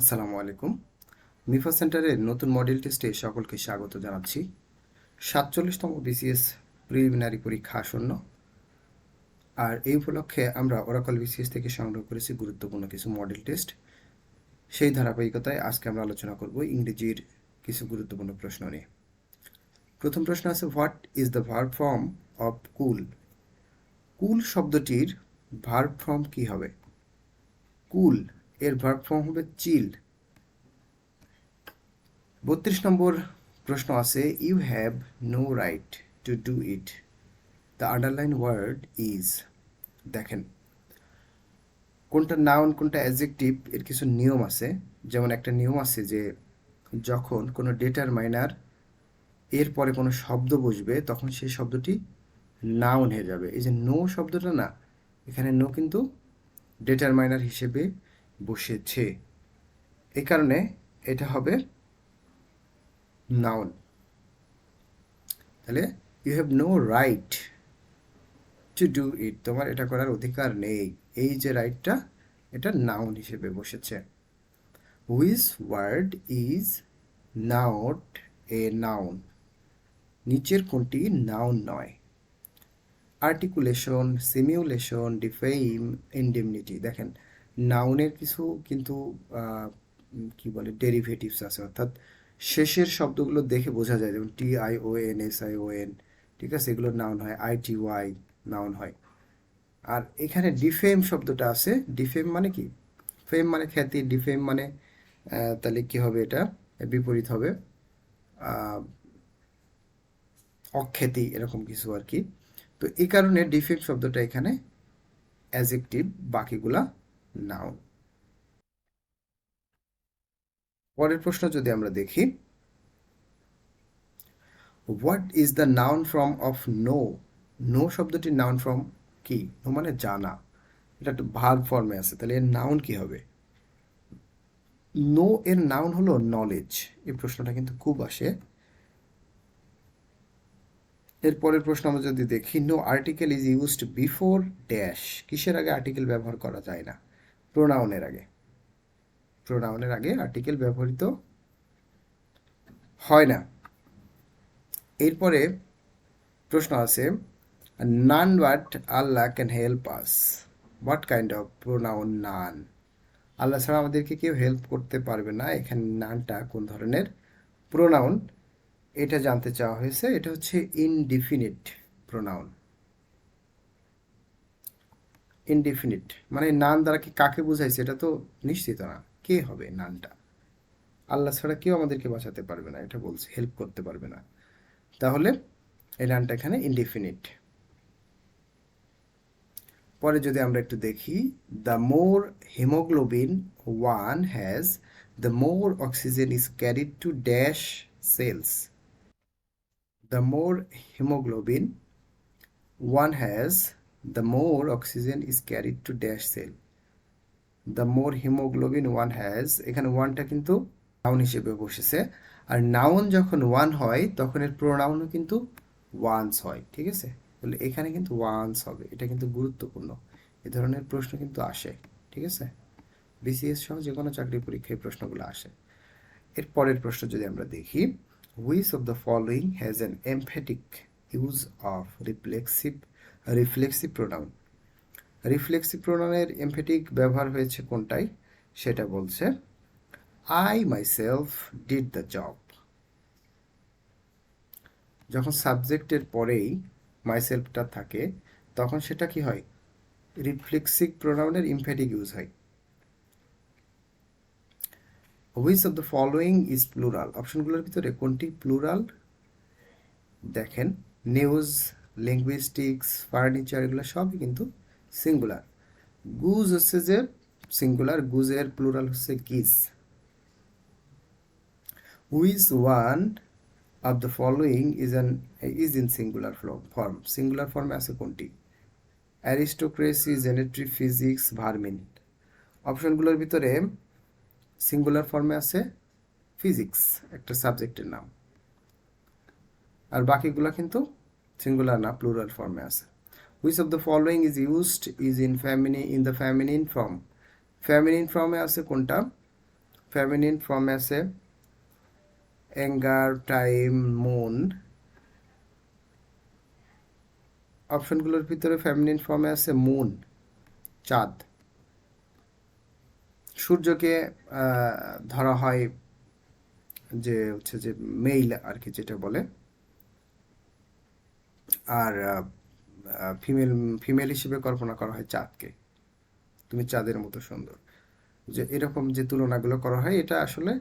আসসালামু আলাইকুম। মিফা সেন্টারের নতুন মডেল টেস্টে সকলকে স্বাগত জানাচ্ছি। সাতচল্লিশতম বিসিএস প্রিলিমিনারি পরীক্ষা আসন্ন। আর এই উপলক্ষে আমরা ওরাকল বিসিএস থেকে সংগ্রহ করেছি গুরুত্বপূর্ণ কিছু মডেল টেস্ট। সেই ধারাবাহিকতায় আজকে আমরা আলোচনা করব ইংরেজির কিছু গুরুত্বপূর্ণ প্রশ্ন নিয়ে। প্রথম প্রশ্ন আছে, what is the verb form of cool? Cool শব্দটির ভার্ব ফর্ম কি হবে? কুল এর ভার্ব ফর্ম হবে চিল বত্রিশ নম্বর প্রশ্ন আছে you have no right to do it the underline word is দেখেন, কোনটা নাউন কোনটা অ্যাজেক্টিভ এর কিছু নিয়ম আছে। যেমন একটা নিয়ম আছে যে, যখন কোনো ডেটার মাইনার এর পরে কোনো শব্দ বসবে, তখন সেই শব্দটি নাউন হয়ে যাবে। এই যে নো শব্দটা না, এখানে নো কিন্তু ডেটার মাইনার হিসেবে বসেছে। এই কারণে এটা হবে নাউন তাহলে you have no right to do it তোমার এটা করার অধিকার নেই। এই যে রাইটটা এটা নাউন হিসেবে বসেছে। Which word is not a noun নিচের কোনটি নাউন নয়। আর্টিকুলেশন সিমিউলেশন ডিফেইম ইন্ডেমনিটি দেখেন নাউনের কিছু কিন্তু কি বলে ডেরিভেটিভস আছে। অর্থাৎ শেষের শব্দগুলো দেখে বোঝা যায়। যেমন T I O N S I O N ঠিক আছে? এগুলো নাউন হয়। আই টি ওয়াই নাউন হয়। আর এখানে ডিফেম শব্দটা আছে। ডিফেম মানে কি? ফেম মানে খ্যাতি ডিফেম মানে তাহলে কি হবে এটা? বিপরীত হবে অখ্যাতি, এরকম কিছু আর কি। তো এই কারণে ডিফেম শব্দটা এখানে অ্যাজেক্টিভ বাকিগুলা নাউন পরের প্রশ্ন যদি আমরা দেখি what is the noun form of know know শব্দটির নাউন ফ্রম কি? নো মানে জানা। এটা একটু ভার্ব ফর্মে আছে। তাহলে এর নাউন কি হবে? নো এর নাউন হলো নলেজ এই প্রশ্নটা কিন্তু খুব আসে। এর পরের প্রশ্ন আমরা যদি দেখি no article is used before dash কিসের আগে আর্টিকেল ব্যবহার করা যায় না? প্রোনাউনের আগে। প্রোনাউনের আগে আর্টিকেল ব্যবহৃত হয় না। এরপরে প্রশ্ন আছে none but Allah can help us what kind of pronoun none Allah ছাড়া আমাদেরকে কেউ হেল্প করতে পারবে না। এখানে নানটা কোন ধরনের প্রোনাউন এটা জানতে চাওয়া হয়েছে। এটা হচ্ছে ইনডিফিনিট প্রোনাউন ইনডিফিনিট মানে নান দ্বারা কি কাকে বোঝাইছে এটা তো নিশ্চিত না। কে হবে নানটা? আল্লাহ ছাড়া কেউ আমাদেরকে বাঁচাতে পারবে না এটা বলছে হেল্প করতে পারবে না। তাহলে এই নানটা এখানে ইনডিফিনিট পরে যদি আমরা একটু দেখি the more haemoglobin one has the more oxygen is carried to dash cells the more hemoglobin one has, the more oxygen is carried to dash cell. The more hemoglobin one has, এখানে ওয়ানটা কিন্তু noun হিসেবে বসেছে। আর noun যখন one হয় তখন এর প্রোনাউনও কিন্তু ওয়ান্স হয় ঠিক আছে? তাহলে এখানে কিন্তু ওয়ান্স হবে এটা কিন্তু গুরুত্বপূর্ণ। এ ধরনের প্রশ্ন কিন্তু আসে ঠিক আছে? বিসিএস সহ যে কোনো চাকরি পরীক্ষায় প্রশ্নগুলো আসে। এর পরের প্রশ্ন যদি আমরা দেখি which of the following has an emphatic use of reflexive reflexive pronoun reflexive প্রোনাউনের emphatic ব্যবহার হয়েছে কোনটায় সেটা বলছে I myself did the job যখন সাবজেক্টের পরেই মাইসেলফটা থাকে, তখন সেটা কি হয়? রিফ্লেক্সিভ প্রোনাউনের ইমফেটিক ইউজ হয়। Which of the following is plural অপশনগুলোর ভিতরে কোনটি প্লুরাল দেখেন নিউজ লিঙ্গুইস্টিক্স ফার্নিচার এগুলো সবই কিন্তু সিঙ্গুলার গুজ হচ্ছে যে সিঙ্গুলার গুজের প্লুরাল হচ্ছে geese which one of the following is an is in singular form singular ফর্মে আছে কোনটি? অ্যারিস্টোক্রেসি জেনেট্রি ফিজিক্স ভার্মিন অপশনগুলোর ভিতরে সিঙ্গুলার ফর্মে আছে ফিজিক্স একটা সাবজেক্টের নাম। আর বাকিগুলো কিন্তু সিঙ্গুলার না প্লুরাল ফর্মে আছে। Which of the following is used is in feminine in the feminine form feminine ফর্মে আছে কোনটা? ফেমিনিন ফর্ম আছে অ্যাঙ্গার টাইম মুন অপশনগুলোর ভিতরে ফেমিনিন ফর্মে আছে মুন চাঁদ। সূর্যকে ধরা হয় যে হচ্ছে যে মেইল আর কি যেটা বলে। আর ফিমেল ফিমেল হিসেবে কল্পনা করা হয় চাঁদকে। তুমি চাঁদের মতো সুন্দর। যে এরকম যে তুলনাগুলো করা হয়, এটা আসলে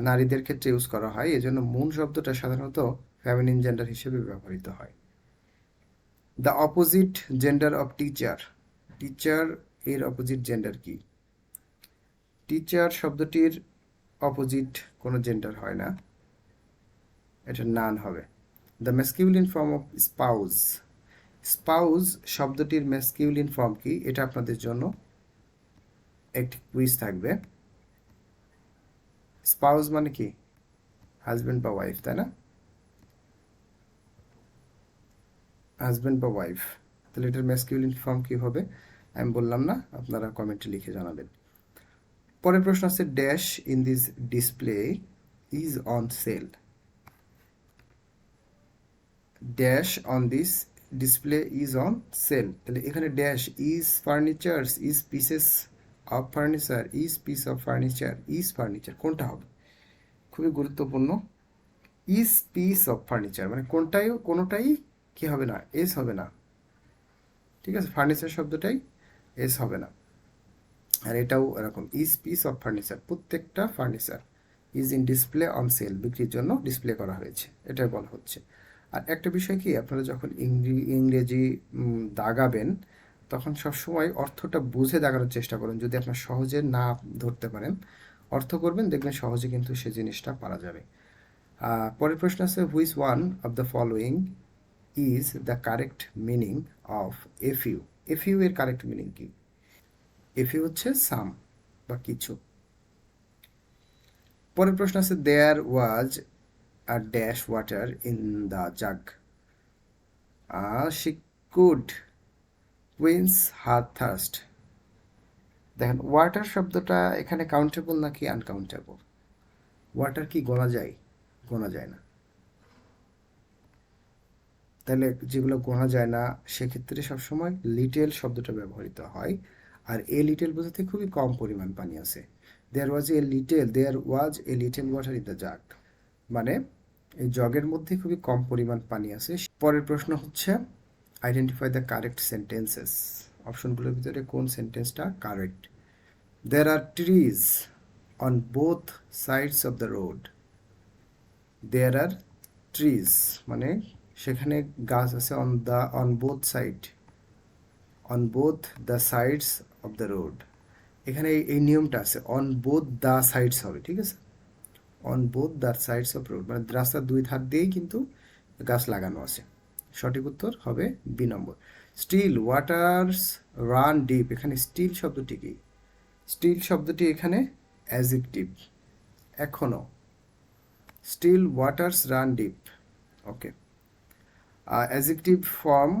নারীদের ক্ষেত্রে ইউজ করা হয়। এজন্য মুন শব্দটা সাধারণত ফ্যামিলিন জেন্ডার হিসেবে ব্যবহৃত হয়। The opposite gender of teacher teacher এর অপোজিট জেন্ডার কি? টিচার শব্দটির অপোজিট কোনো জেন্ডার হয় না। এটা নান হবে। The masculine form of spouse spouse শব্দটির ম্যাসকিউলিন ফর্ম কি? এটা আপনাদের জন্য একটি কুইজ থাকবে। স্পাউজ মানে কি? হাজব্যান্ড বা ওয়াইফ তাই না? হাজব্যান্ড বা ওয়াইফ তাহলে এটার ম্যাসকিউলিন ফর্ম কি হবে? আমি বললাম না, আপনারা কমেন্টে লিখে জানাবেন। পরের প্রশ্ন আছে dash in this display is on sale dash on this display is on sale তাহলে এখানে dash is furnitures is pieces of furniture is piece of furniture is furniture কোনটা হবে? খুবই গুরুত্বপূর্ণ। ইজ পিস অফ ফার্নিচার মানে কোনটাই, কোনোটাই কি হবে না এস হবে না। ঠিক আছে? ফার্নিচার শব্দটাই এস হবে না। আর এটাও এরকম ইজ পিস অফ ফার্নিচার প্রত্যেকটা furniture is in display on sale বিক্রির জন্য ডিসপ্লে করা হয়েছে। এটাই বলা হচ্ছে। আর একটা বিষয় কি, আপনারা যখন ইংরেজি দাগাবেন, তখন সবসময় অর্থটা বুঝে দাগানোর চেষ্টা করুন। যদি আপনার সহজে না ধরতে পারেন, অর্থ করবেন, দেখবেন সহজে কিন্তু সে জিনিসটা পারা যাবে। পরের প্রশ্ন আছে which one of the following is the correct meaning of F U F U এর কারেক্ট মিনিং কি? এফ ইউ হচ্ছে সাম বা কিছু। পরের প্রশ্ন আছে there was a dash water in the jug. Uh, she could. Quench her thirst. দেখেন water শব্দটা এখানে কাউন্টেবল নাকি আনকাউন্টেবল ওয়াটার কি গোনা যায়? গোনা যায় না। তাহলে যেগুলো গোনা যায় না সেক্ষেত্রে সবসময় লিটেল শব্দটা ব্যবহৃত হয়। আর এ লিটেল বোঝাতে খুবই কম পরিমাণ পানি আছে। There was a little there was a little water in the jug মানে এই জগের মধ্যে খুবই কম পরিমাণ পানি আছে। পরের প্রশ্ন হচ্ছে আইডেন্টিফাই দ্য কারেক্ট সেন্টেন্সেস অপশনগুলোর ভিতরে কোন সেন্টেন্সটা correct there are trees on both sides of the road there are trees মানে সেখানে গাছ আছে on the on both side on both the sides of the road এখানে এই নিয়মটা আছে অন বোথ দ্য সাইডস হবে, ঠিক আছে? On both the sides of road মানে রাস্তার দুই ধার দিয়েই কিন্তু গাছ লাগানো আছে। সঠিক উত্তর হবে বি নম্বর। স্টিল ওয়াটার্স রান ডিপ এখানে স্টিল শব্দটি কি? স্টিল শব্দটি এখানে অ্যাজেকটিভ এখনও still waters run deep okay adjective form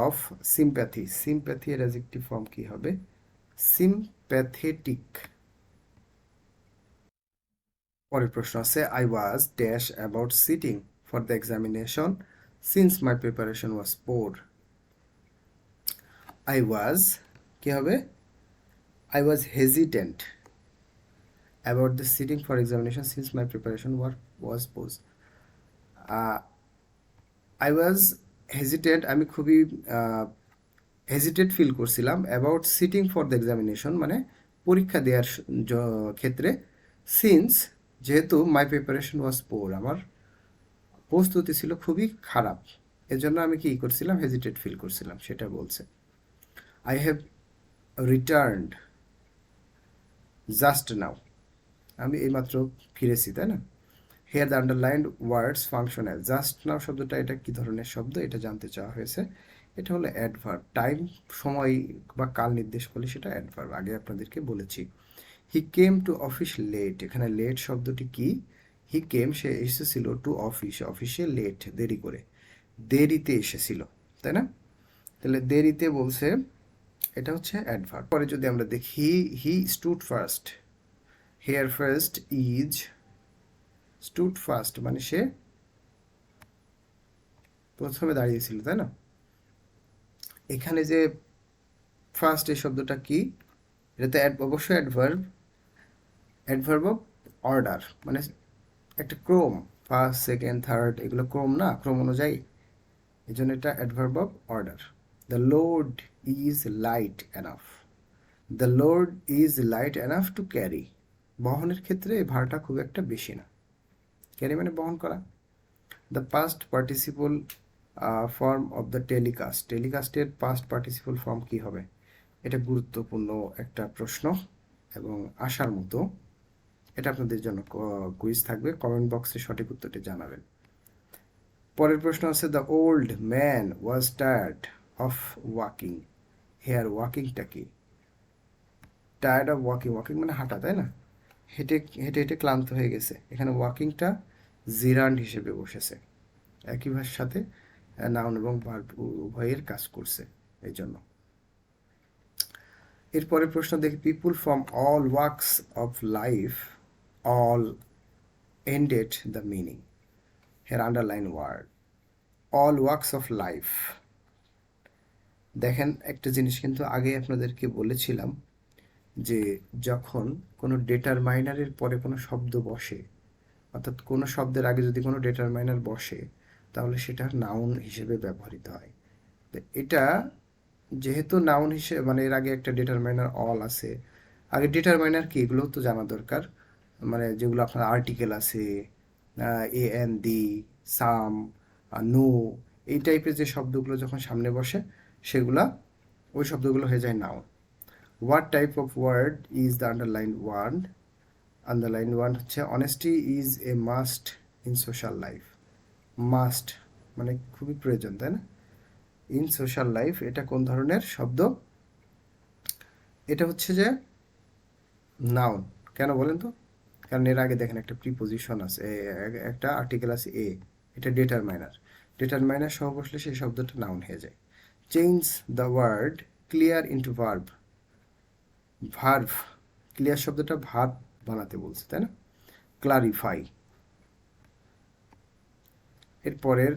of sympathy sympathy এর অ্যাজেকটিভ ফর্ম কি হবে? সিম্প্যাথেটিক পরের প্রশ্ন আছে I was dash about sitting for the examination since my preparation was poor I was কি হবে? I was hesitant about the sitting for examination since my preparation were was poor I was hesitant আমি খুবই hesitate feel করছিলাম about sitting for the examination মানে পরীক্ষা দেওয়ার ক্ষেত্রে since যেহেতু মাই প্রিপারেশন ওয়াজ পোর আমার প্রস্তুতি ছিল খুবই খারাপ। এজন্য আমি কি করছিলাম? হেজিটেট ফিল করছিলাম, সেটা বলছে। I have returned just now আমি এইমাত্র ফিরেছি, তাই না? Here the underlined words functional just now শব্দটা এটা কি ধরনের শব্দ? এটা জানতে চাওয়া হয়েছে। এটা হলো অ্যাডভার্ব টাইম সময় বা কাল নির্দেশ করলে সেটা অ্যাডভার্ব আগে আপনাদেরকে বলেছি। He came to office late এখানে লেট শব্দটি কি? হি কেম সে এসেছিল টু অফিস অফিসে লেট দেরি করে। দেরিতে এসেছিল, তাই না? তাহলে দেরিতে বলছে, এটা হচ্ছে অ্যাডভার্ব পরে যদি আমরা দেখি he stood first here first is stood first মানে সে প্রথমে দাঁড়িয়েছিল, তাই না? এখানে যে ফার্স্ট এই শব্দটা কি? এটা তো অবশ্যই অ্যাডভার্ব অ্যাডভার্ব অফ অর্ডার মানে একটা ক্রম ফার্স্ট সেকেন্ড থার্ড এগুলো ক্রম না, ক্রম অনুযায়ী। এই জন্য এটা adverb of order the load is light enough the load is light enough to carry বহনের ক্ষেত্রে এই ভাড়াটা খুব একটা বেশি না। ক্যারি মানে বহন করা। The past participle form of the telecast টেলিকাস্টের past participle form কি হবে? এটা গুরুত্বপূর্ণ একটা প্রশ্ন এবং আসার মতো। এটা আপনাদের জন্য কুইজ থাকবে। কমেন্ট বক্সে সঠিক উত্তরটি জানাবেন। পরের প্রশ্ন আছে the old man was tired of walking here ওয়াকিংটা কি? টায়ার্ড অফ ওয়াকিং ওয়াকিং মানে হাঁটা, তাই না? হেঁটে হেঁটে হেঁটে ক্লান্ত হয়ে গেছে। এখানে ওয়াকিংটা জিরান্ড হিসেবে বসেছে। একই ভাষার সাথে নাউন এবং ভার্ব উভয়ের কাজ করছে এই জন্য এরপরে প্রশ্ন দেখি people from all works of life all ended the meaning here underline word all works of life দেখেন, একটা জিনিস কিন্তু আগে আপনাদেরকে বলেছিলাম যে যখন কোনো ডেটারমাইনারের পরে কোনো শব্দ বসে, অর্থাৎ কোনো শব্দের আগে যদি কোনো ডেটারমাইনার বসে, তাহলে সেটা নাউন হিসেবে ব্যবহৃত হয়। তো এটা যেহেতু নাউন হিসেবে মানে এর আগে একটা ডেটারমাইনার অল আছে, আগে ডেটারমাইনার কি এগুলো তো জানা দরকার। মানে যেগুলো আপনার আর্টিকেল আছে A N the some no এই টাইপের যে শব্দগুলো যখন সামনে বসে, সেগুলা ওই শব্দগুলো হয়ে যায় noun what type of word is the underline word underline word হচ্ছে honesty is a must in social life must মানে খুবই প্রয়োজন, তাই না? ইন সোশ্যাল লাইফ এটা কোন ধরনের শব্দ? এটা হচ্ছে যে নাউন কেন বলেন তো? কারণ এর আগে দেখেন একটা প্রিপোজিশন আছে একটা আর্টিকেল আছে এ এটা ডেটারমাইনার ডেটারমাইনার সহ বসলে সেই শব্দটা নাউন হয়ে যায়। Change the word clear into verb verb clear শব্দটা ভার্ব বানাতে বলছে, তাই না? ক্লারিফাই এরপরের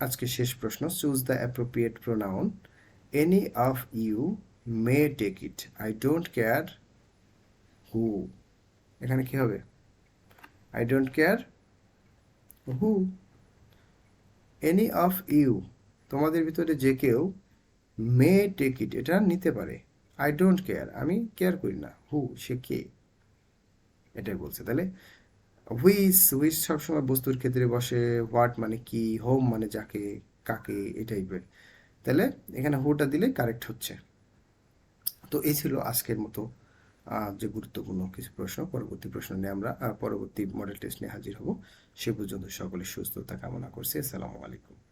আজকে শেষ প্রশ্ন choose the appropriate pronoun any of you may take it I don't care who এখানে কি হবে? I don't care who any of you তোমাদের ভিতরে যে কেউ মে টেক ইট এটা নিতে পারে। আই ডোন্ট কেয়ার আমি কেয়ার করি না। হু সে কে? এটাই বলছে। তাহলে হুইস হুইস সবসময় বস্তুর ক্ষেত্রে বসে। হোয়াট মানে কি? হোম মানে যাকে, কাকে, এই টাইপের তাহলে এখানে হুটা দিলে কারেক্ট হচ্ছে। তো এই ছিল আজকের মতো। যে গুরুত্বপূর্ণ কিছু প্রশ্ন, পরবর্তী প্রশ্ন নিয়ে আমরা পরবর্তী মডেল টেস্ট নিয়ে হাজির হব। সে পর্যন্ত সকলের সুস্থতা কামনা করছি। আসসালামু আলাইকুম।